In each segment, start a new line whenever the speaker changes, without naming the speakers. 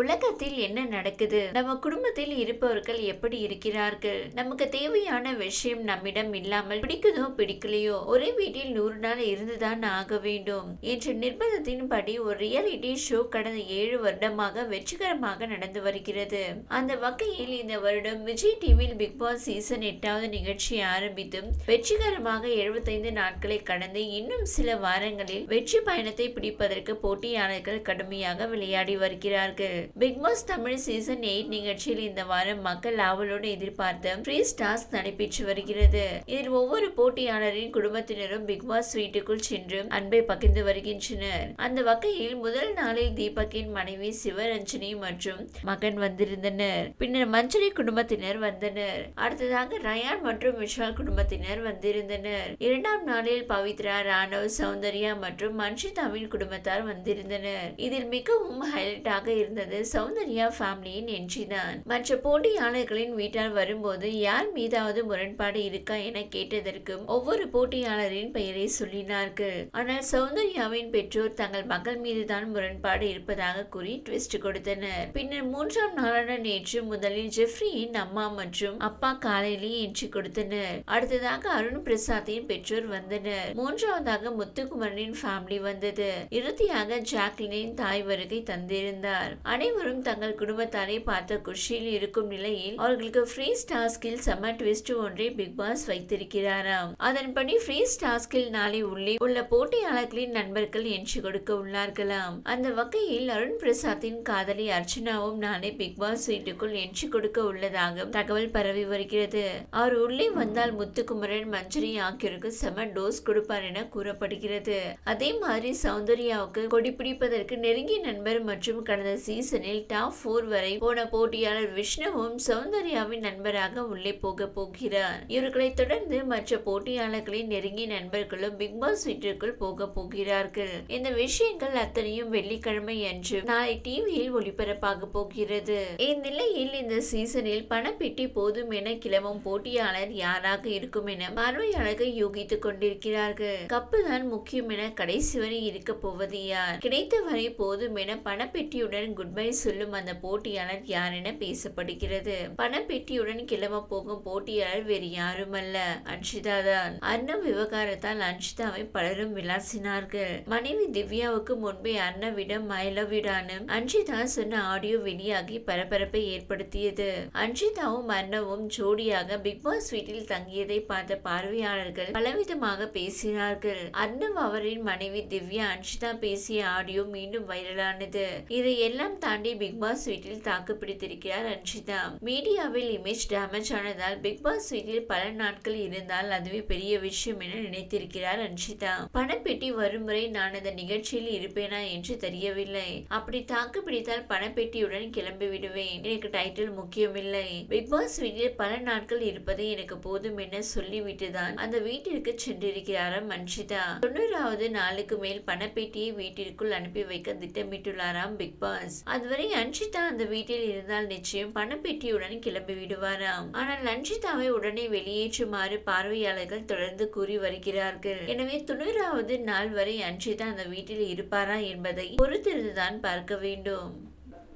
உலகத்தில் என்ன நடக்குது நம்ம குடும்பத்தில் இருப்பவர்கள் எப்படி இருக்கிறார்கள் நமக்கு தேவையான விஷயம் நம்மிடம் இல்லாமல் பிடிக்குதோ பிடிக்கலையோ ஒரே வீட்டில் நூறு நாள் இருந்துதான் ஆக வேண்டும் என்ற நிர்பந்தத்தின் படி ஒரு ரியாலிட்டி ஷோ கடந்த ஏழு வருடமாக வெற்றிகரமாக நடந்து வருகிறது அந்த வகையில் இந்த வருடம் விஜய் டிவியில் பிக் பாஸ் சீசன் எட்டாவது நிகழ்ச்சி ஆரம்பித்தும் வெற்றிகரமாக எழுபத்தைந்து நாட்களை கடந்து இன்னும் சில வாரங்களில் வெற்றி பயணத்தை பிடிப்பதற்கு போட்டியாளர்கள் கடுமையாக விளையாடி வருகிறார்கள் Bigg Boss Tamil season eight நிகழ்ச்சியில் இந்த வாரம் மக்கள் ஆவலோடு எதிர்பார்த்த த்ரீ ஸ்டார்ஸ் நடைபெற்று வருகிறது இதில் ஒவ்வொரு போட்டியாளரின் குடும்பத்தினரும் பிக் பாஸ் வீட்டுக்குள் சென்று அன்பை பகிர்ந்து வருகின்றனர் அந்த வகையில் முதல் நாளில் தீபக்கின் மனைவி சிவரஞ்சனி மற்றும் மகன் வந்திருந்தனர் பின்னர் மஞ்சரி குடும்பத்தினர் வந்தனர் அடுத்ததாக ரயான் மற்றும் விஷால் குடும்பத்தினர் வந்திருந்தனர் இரண்டாம் நாளில் பவித்ரா ராணவ் சௌந்தர்யா மற்றும் மன்ஷி மன்ஷிதாவின் குடும்பத்தார் வந்திருந்தனர் இதில் மிகவும் ஹைலைட்டாக இருந்தது வரும்போது சௌந்தர்யா ஃபேமிலியின் என்ட்ரி தான் மற்ற போட்டியாளர்களின் வீட்டால் வரும்போது யார் மீதாவது முரண்பாடு இருக்கா என கேட்டதற்கும் ஒவ்வொரு போட்டியாளரின் பெயரை சொல்லினார்கள் ஆனால் சௌந்தர்யாவின் பெற்றோர் தங்கள் மகள் மீதுதான் முரண்பாடு இருப்பதாக கூறி ட்விஸ்ட் கொடுத்தனர் பின்னர் மூன்றாம் நாளான நேற்று முதலில் ஜெஃப்ரியின் அம்மா மற்றும் அப்பா காலையிலேயே என்ட்ரி கொடுத்தனர் அடுத்ததாக அருண் பிரசாத்தின் பெற்றோர் வந்தனர் மூன்றாவதாக முத்துக்குமரனின் ஃபேமிலி வந்தது இறுதியாக ஜாக்லினின் தாய் வருகை தந்திருந்தார் அனைவரும் தங்கள் குடும்பத்தாரை பார்த்த குஷியில் இருக்கும் நிலையில் அவர்களுக்கு ஃப்ரீ ஸ்டாஸ்கில் செம்ம ட்விஸ்ட் ஒன்றை பிக் பாஸ் வைத்திருக்கிறாராம் அதன்படி ஃப்ரீ டாஸ்கில் நாளை உள்ளே உள்ள போட்டியாளர்களின் நண்பர்கள் என்று கொடுக்க உள்ளார்களாம் அந்த வகையில் அருண் பிரசாத்தின் காதலி அர்ச்சனாவும் நாளை பிக் பாஸ் வீட்டுக்குள் என்று கொடுக்க உள்ளதாக தகவல் பரவி வருகிறது அவர் உள்ளே வந்தால் முத்துக்குமரன் மஞ்சரி ஆகியோருக்கு செம டோஸ் கொடுப்பார் என கூறப்படுகிறது அதே மாதிரி சௌந்தர்யாவுக்கு கொடி பிடிப்பதற்கு நெருங்கிய நண்பர் மற்றும் கடந்த சீ சீசனில் டாப் போர் வரை போன போட்டியாளர் விஷ்ணுவும் சௌந்தர்யாவின் நண்பராக உள்ளே போக போகிறார் இவர்களை தொடர்ந்து மற்ற போட்டியாளர்களின் நெருங்கிய நண்பர்களும் பிக் பாஸ் வீட்டிற்குள் போக போகிறார்கள் இந்த விஷயங்கள் அத்தனையும் வெள்ளிக்கிழமை என்று நாளை டிவியில் ஒளிபரப்பாக போகிறது இந்நிலையில் இந்த சீசனில் பணப்பெட்டி போதும் என கிளம்பும் போட்டியாளர் யாராக இருக்கும் என பார்வையாளர்கள் யூகித்துக் கொண்டிருக்கிறார்கள் கப்பு தான் முக்கியம் என கடைசி வரை இருக்க போவது யார் கிடைத்த வரை போதும் என பணப்பெட்டியுடன் குட் உண்மை சொல்லும் அந்த போட்டியாளர் யார் என பேசப்படுகிறது பணப்பெட்டியுடன் கிளம்ப போகும் போட்டியாளர் வேறு யாரும் அல்ல அன்ஷிதா தான் அண்ணன் விவகாரத்தால் அன்ஷிதாவை பலரும் விளாசினார்கள் மனைவி திவ்யாவுக்கு முன்பே அண்ணவிடம் மயிலவிடானும் அன்ஷிதா சொன்ன ஆடியோ வெளியாகி பரபரப்பை ஏற்படுத்தியது அன்ஷிதாவும் அண்ணவும் ஜோடியாக பிக் பாஸ் வீட்டில் தங்கியதை பார்த்த பார்வையாளர்கள் பலவிதமாக பேசினார்கள் அர்ணவ் அவரின் மனைவி திவ்யா அன்ஷிதா பேசிய ஆடியோ மீண்டும் வைரலானது இதை எல்லாம் தாண்டி பிக் பாஸ் வீட்டில் தாக்கு பிடித்திருக்கிறார் ரன்ஷிதா மீடியாவில் இமேஜ் டேமேஜ் ஆனதால் பிக் பாஸ் வீட்டில் பல நாட்கள் இருந்தால் அதுவே பெரிய விஷயம் என நினைத்திருக்கிறார் ரஞ்சிதா பணப்பெட்டி வரும் வரை நான் அந்த நிகழ்ச்சியில் இருப்பேனா என்று தெரியவில்லை அப்படி தாக்கு பிடித்தால் பணப்பெட்டியுடன் கிளம்பி விடுவேன் எனக்கு டைட்டில் முக்கியமில்லை பிக் பாஸ் வீட்டில் பல நாட்கள் இருப்பதை எனக்கு போதும் என சொல்லிவிட்டுதான் அந்த வீட்டிற்கு சென்றிருக்கிறாராம் ரஞ்சிதா தொண்ணூறாவது நாளுக்கு மேல் பணப்பெட்டியை வீட்டிற்குள் அனுப்பி வைக்க திட்டமிட்டுள்ளாராம் பிக் பாஸ் அதுவரை அன்ஷிதா அந்த வீட்டில் இருந்தால் நிச்சயம் பணப்பெட்டியுடன் கிளம்பி விடுவாராம் ஆனால் அன்ஷிதாவை உடனே வெளியேற்றுமாறு பார்வையாளர்கள் தொடர்ந்து கூறி வருகிறார்கள் எனவே தொண்ணூறாவது நாள் வரை அன்ஷிதா அந்த வீட்டில் இருப்பாரா என்பதை பொறுத்திருந்துதான் பார்க்க வேண்டும்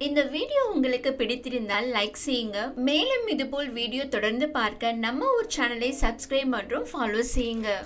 இந்த வீடியோ உங்களுக்கு பிடித்திருந்தால் லைக் செய்யுங்க மேலும் இதுபோல் வீடியோ தொடர்ந்து பார்க்க நம்ம ஒரு சேனலை சப்ஸ்கிரைப் மற்றும் ஃபாலோ செய்யுங்க